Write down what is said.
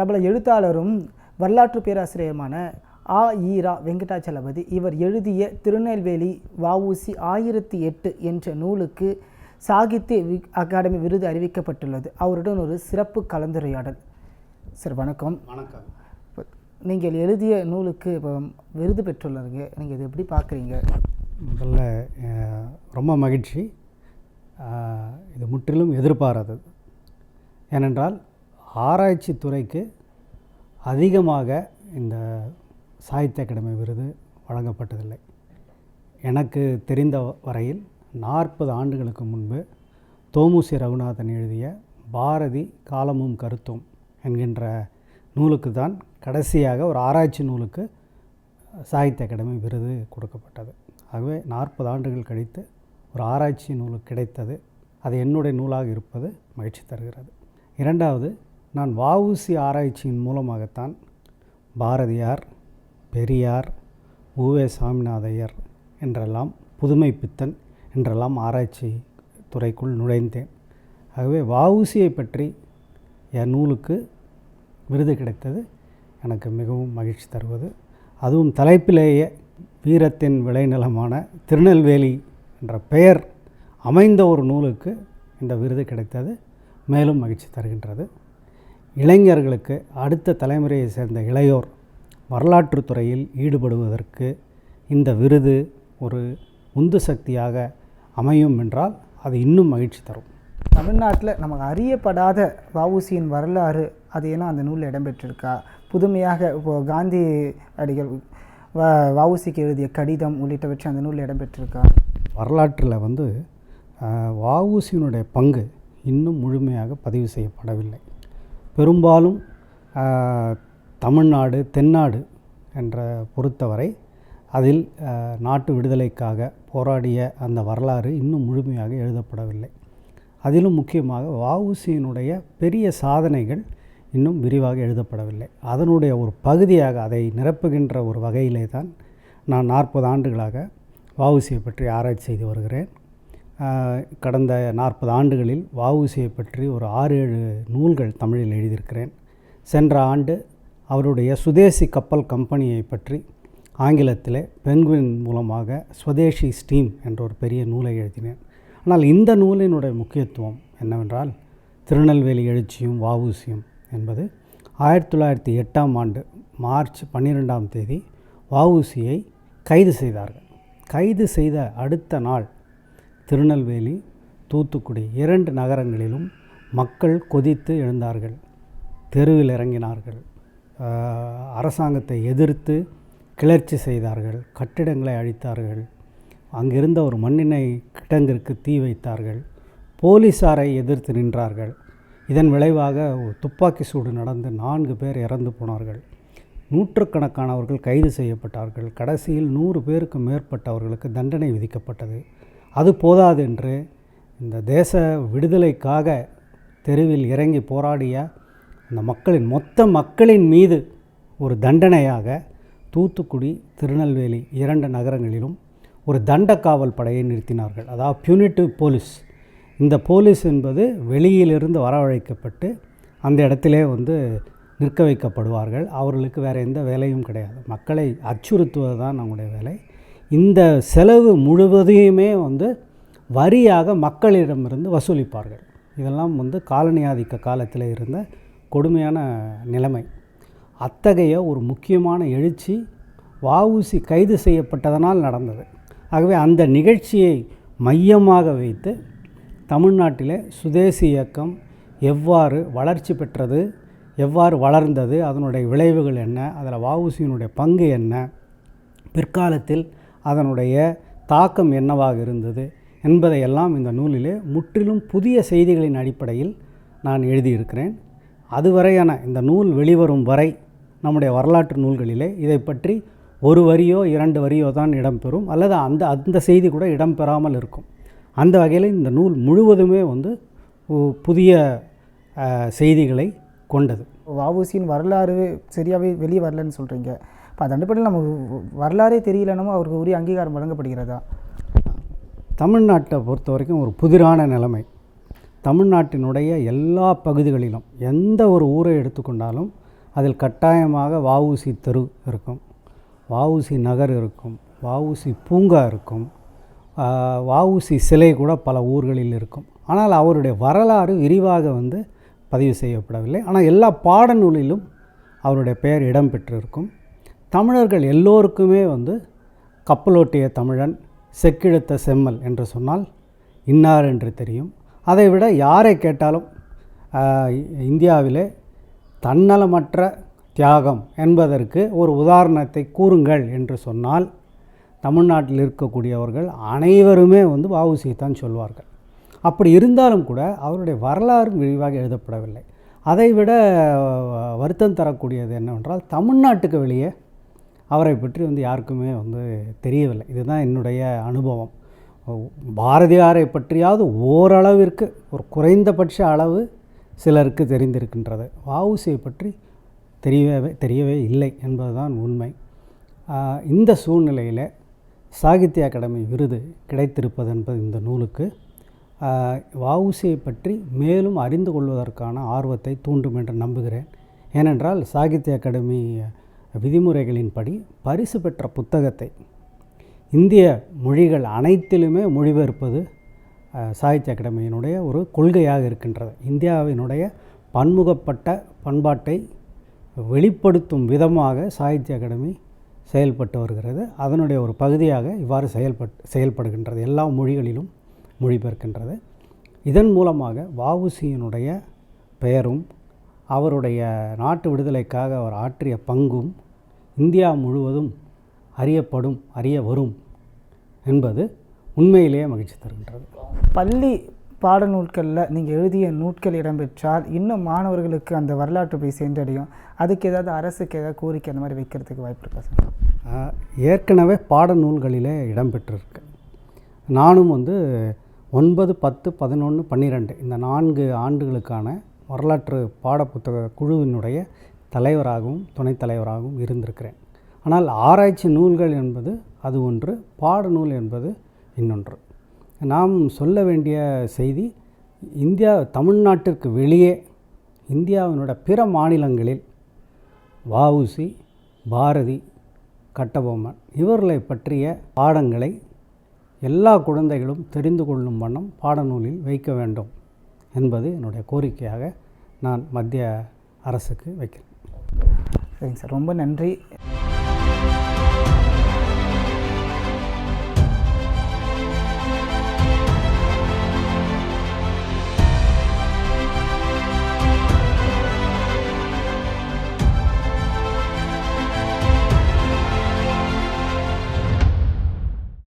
பிரபல எழுத்தாளரும் வரலாற்று பேராசிரியருமான ஆ ஈரா வெங்கடாச்சலபதி இவர் எழுதிய திருநெல்வேலி வஉசி ஆயிரத்தி எட்டு என்ற நூலுக்கு சாகித்ய வி- அகாடமி விருது அறிவிக்கப்பட்டுள்ளது. அவருடன் ஒரு சிறப்பு கலந்துரையாடல். சார் வணக்கம். வணக்கம். இப்ப நீங்கள் எழுதிய நூலுக்கு இப்போ விருது பெற்றுள்ளதுங்க நீங்கள் இதை எப்படி பார்க்குறீங்க? முதல்ல ரொம்ப மகிழ்ச்சி. இது முற்றிலும் எதிர்பாராதது. ஏனென்றால் ஆராய்ச்சி துறைக்கு அதிகமாக இந்த சாகித்ய அகாடமி விருது வழங்கப்பட்டதில்லை. எனக்கு தெரிந்த வரையில் நாற்பது ஆண்டுகளுக்கு முன்பு தோமுசி ரகுநாதன் எழுதிய பாரதி காலமும் கருத்தும் என்கின்ற நூலுக்கு தான் கடைசியாக ஒரு ஆராய்ச்சி நூலுக்கு சாகித்ய அகாடமி விருது கொடுக்கப்பட்டது. ஆகவே நாற்பது ஆண்டுகள் கழித்து ஒரு ஆராய்ச்சி நூலுக்கு கிடைத்தது. அது என்னுடைய நூலாக இருப்பது மகிழ்ச்சி தருகிறது. இரண்டாவது நான் வஉசி ஆராய்ச்சியின் மூலமாகத்தான் பாரதியார் பெரியார் உவே சாமிநாதையர் என்றெல்லாம் புதுமை பித்தன் என்றெல்லாம் ஆராய்ச்சி துறைக்குள் நுழைந்தேன். ஆகவே வஉசியை பற்றி என் நூலுக்கு விருது கிடைத்தது எனக்கு மிகவும் மகிழ்ச்சி தருவது. அதுவும் தலைப்பிலேயே வீரத்தின் விளைநிலமான திருநெல்வேலி என்ற பெயர் அமைந்த ஒரு நூலுக்கு இந்த விருது கிடைத்தது. மேலும் மகிழ்ச்சி தருகின்றது. இளைஞர்களுக்கு அடுத்த தலைமுறையை சேர்ந்த இளையோர் வரலாற்று துறையில் ஈடுபடுவதற்கு இந்த விருது ஒரு உந்து சக்தியாக அமையும் என்றால் அது இன்னும் மகிழ்ச்சி தரும். தமிழ்நாட்டில் நமக்கு அறியப்படாத வவுசியின் வரலாறு அது ஏன்னா அந்த நூலில் இடம்பெற்றிருக்கா? புதுமையாக இப்போது காந்தி அடிகள் வ வவுசிக்கு எழுதிய கடிதம் உள்ளிட்டவற்றை அந்த நூலில் இடம்பெற்றிருக்கா? வரலாற்றில் வந்து வவுசியினுடைய பங்கு இன்னும் முழுமையாக பதிவு செய்யப்படவில்லை. பெரும்பாலும் தமிழ்நாடு தென்னாடு என்ற பொறுத்தவரை அதில் நாட்டு விடுதலைக்காக போராடிய அந்த வரலாறு இன்னும் முழுமையாக எழுதப்படவில்லை. அதிலும் முக்கியமாக வஉசியினுடைய பெரிய சாதனைகள் இன்னும் விரிவாக எழுதப்படவில்லை. அதனுடைய ஒரு பகுதியாக அதை நிரப்புகின்ற ஒரு வகையிலே தான் நான் நாற்பது ஆண்டுகளாக வஉசியை பற்றி ஆராய்ச்சி செய்து வருகிறேன். கடந்த நாற்பது ஆண்டுகளில் வஉசியை பற்றி ஒரு ஆறு ஏழு நூல்கள் தமிழில் எழுதியிருக்கிறேன். சென்ற ஆண்டு அவருடைய சுதேசி கப்பல் கம்பெனியை பற்றி ஆங்கிலத்திலே பென்குவின் மூலமாக ஸ்வதேஷி ஸ்டீம் என்ற ஒரு பெரிய நூலை எழுதினேன். ஆனால் இந்த நூலினுடைய முக்கியத்துவம் என்னவென்றால் திருநெல்வேலி எழுச்சியும் வஉசியும் என்பது ஆயிரத்தி தொள்ளாயிரத்தி எட்டாம் ஆண்டு மார்ச் பன்னிரெண்டாம் தேதி வஉசியை கைது செய்தார்கள். கைது செய்த அடுத்த நாள் திருநெல்வேலி தூத்துக்குடி இரண்டு நகரங்களிலும் மக்கள் கொதித்து எழுந்தார்கள். தெருவில் இறங்கினார்கள். அரசாங்கத்தை எதிர்த்து கிளர்ச்சி செய்தார்கள். கட்டிடங்களை அழித்தார்கள். அங்கிருந்த ஒரு மண்ணினை கிடங்கிற்கு தீ வைத்தார்கள். போலீசாரை எதிர்த்து நின்றார்கள். இதன் விளைவாக ஒரு துப்பாக்கி சூடு நடந்து நான்கு பேர் இறந்து போனார்கள். நூற்றுக்கணக்கானவர்கள் கைது செய்யப்பட்டார்கள். கடைசியில் நூறு பேருக்கு மேற்பட்டவர்களுக்கு தண்டனை விதிக்கப்பட்டது. அது போதாதென்று இந்த தேச விடுதலைக்காக தெருவில் இறங்கி போராடிய அந்த மக்களின் மொத்த மக்களின் மீது ஒரு தண்டனையாக தூத்துக்குடி திருநெல்வேலி இரண்டு நகரங்களிலும் ஒரு தண்ட காவல் படையை நிறுத்தினார்கள். அதாவது பியூனிட்டிவ் போலீஸ் இந்த போலீஸ் என்பது வெளியிலிருந்து வரவழைக்கப்பட்டு அந்த இடத்திலே வந்து நிற்க வைக்கப்படுவார்கள். அவர்களுக்கு வேறு எந்த வேலையும் கிடையாது. மக்களை அச்சுறுத்துவது தான் நம்முடைய வேலை. இந்த செலவு முழுவதையுமே வந்து வரியாக மக்களிடமிருந்து வசூலிப்பார்கள். இதெல்லாம் வந்து காலனி ஆதிக்க காலத்தில் இருந்த கொடுமையான நிலைமை. அத்தகைய ஒரு முக்கியமான எழுச்சி வஉசி கைது செய்யப்பட்டதனால் நடந்தது. ஆகவே அந்த நிகழ்ச்சியை மையமாக வைத்து தமிழ்நாட்டிலே சுதேசி இயக்கம் எவ்வாறு வளர்ச்சி பெற்றது எவ்வாறு வளர்ந்தது அதனுடைய விளைவுகள் என்ன அதில் வவுசியினுடைய பங்கு என்ன பிற்காலத்தில் அதனுடைய தாக்கம் என்னவாக இருந்தது என்பதையெல்லாம் இந்த நூலிலே முற்றிலும் புதிய செய்திகளின் அடிப்படையில் நான் எழுதியிருக்கிறேன் அதுவரையான இந்த நூல் வெளிவரும் வரை நம்முடைய வரலாற்று நூல்களிலே இதை பற்றி ஒரு வரியோ இரண்டு வரியோ தான் இடம்பெறும் அல்லது அந்த அந்த செய்தி கூட இடம்பெறாமல் இருக்கும் அந்த வகையில் இந்த நூல் முழுவதுமே வந்து புதிய செய்திகளை கொண்டது வவுசியின் வரலாறு சரியாகவே வெளியே வரலன்னு சொல்கிறீங்க இப்போ அது அடிப்படையில் நமக்கு வரலாறே தெரியலனமோ அவருக்கு உரிய அங்கீகாரம் வழங்கப்படுகிறதா? தமிழ்நாட்டை பொறுத்த வரைக்கும் ஒரு புதிரான நிலைமை. தமிழ்நாட்டினுடைய எல்லா பகுதிகளிலும் எந்த ஒரு ஊரை எடுத்துக்கொண்டாலும் அதில் கட்டாயமாக வஉசி தெரு இருக்கும். வஉசி நகர் இருக்கும். வஉசி பூங்கா இருக்கும். ஆஹ் சிலை கூட பல ஊர்களில் இருக்கும். ஆனால் அவருடைய வரலாறு விரிவாக வந்து பதிவு செய்யப்படவில்லை. ஆனால் எல்லா பாடநூலிலும் அவருடைய பெயர் இடம்பெற்றிருக்கும். தமிழர்கள் எல்லோருக்குமே வந்து கப்பலோட்டிய தமிழன் செக்கிழுத்த செம்மல் என்று சொன்னால் இன்னார் என்று தெரியும். அதை விட யாரை கேட்டாலும் இந்தியாவிலே தன்னலமற்ற தியாகம் என்பதற்கு ஒரு உதாரணத்தை கூறுங்கள் என்று சொன்னால் தமிழ்நாட்டில் இருக்கக்கூடியவர்கள் அனைவருமே வந்து வஉசியை தான் சொல்வார்கள். அப்படி இருந்தாலும் கூட அவருடைய வரலாறு விரிவாக எழுதப்படவில்லை. அதைவிட வருத்தம் தரக்கூடியது என்னவென்றால் தமிழ்நாட்டுக்கு வெளியே அவரை பற்றி வந்து யாருக்குமே வந்து தெரியவில்லை. இதுதான் என்னுடைய அனுபவம். பாரதியாரை பற்றியாவது ஓரளவிற்கு ஒரு குறைந்தபட்ச அளவு சிலருக்கு தெரிந்திருக்கின்றது. வஉசியை பற்றி தெரியவே தெரியவே இல்லை என்பதுதான் உண்மை. இந்த சூழ்நிலையில் சாகித்ய அகாடமி விருது கிடைத்திருப்பது என்பது இந்த நூலுக்கு வஉசியை பற்றி மேலும் அறிந்து கொள்வதற்கான ஆர்வத்தை தூண்டும் என்று நம்புகிறேன். ஏனென்றால் சாகித்ய அகாடமி விதிமுறைகளின்படி பரிசு பெற்ற புத்தகத்தை இந்திய மொழிகள் அனைத்திலுமே மொழிபெயர்ப்பது சாகித்ய அகாடமியினுடைய ஒரு கொள்கையாக இருக்கின்றது. இந்தியாவினுடைய பன்முகப்பட்ட பண்பாட்டை வெளிப்படுத்தும் விதமாக சாகித்ய அகாடமி செயல்பட்டு வருகிறது. அதனுடைய ஒரு பகுதியாக இவ்வாறு செயல்பட் செயல்படுகின்றது. எல்லா மொழிகளிலும் மொழிபெயர்க்கின்றது. இதன் மூலமாக வஉசியினுடைய பெயரும் அவருடைய நாட்டு விடுதலைக்காக அவர் ஆற்றிய பங்கும் இந்தியா முழுவதும் அறியப்படும் அறிய வரும் என்பது உண்மையிலேயே மகிழ்ச்சி தருகின்றது. பள்ளி பாடநூல்களில் நீங்கள் எழுதிய நூட்கள் இடம்பெற்றால் இன்னும் மாணவர்களுக்கு அந்த வரலாற்று போய் சென்றடையும். அதுக்கு ஏதாவது அரசுக்கு ஏதாவது கோரிக்கை அந்த மாதிரி வைக்கிறதுக்கு வாய்ப்பு இருக்கா சார்? ஏற்கனவே பாடநூல்களிலே இடம்பெற்றிருக்கு. நானும் வந்து ஒன்பது பத்து பதினொன்று பன்னிரெண்டு இந்த நான்கு ஆண்டுகளுக்கான வரலாற்று பாடப்புத்தக குழுவினுடைய தலைவராகவும் துணைத் தலைவராகவும் இருந்திருக்கிறேன். ஆனால் ஆராய்ச்சி நூல்கள் என்பது அது ஒன்று பாடநூல் என்பது இன்னொன்று. நாம் சொல்ல வேண்டிய செய்தி இந்தியா தமிழ்நாட்டிற்கு வெளியே இந்தியாவினுடைய பிற மாநிலங்களில் வஉசி பாரதி கட்டபொம்மன் இவர்களை பற்றிய பாடங்களை எல்லா குழந்தைகளும் தெரிந்து கொள்ளும் வண்ணம் பாடநூலில் வைக்க வேண்டும். என்பது என்னுடைய கோரிக்கையாக நான் மத்திய அரசுக்கு வைக்கிறேன். சரிங்க சார். ரொம்ப நன்றி.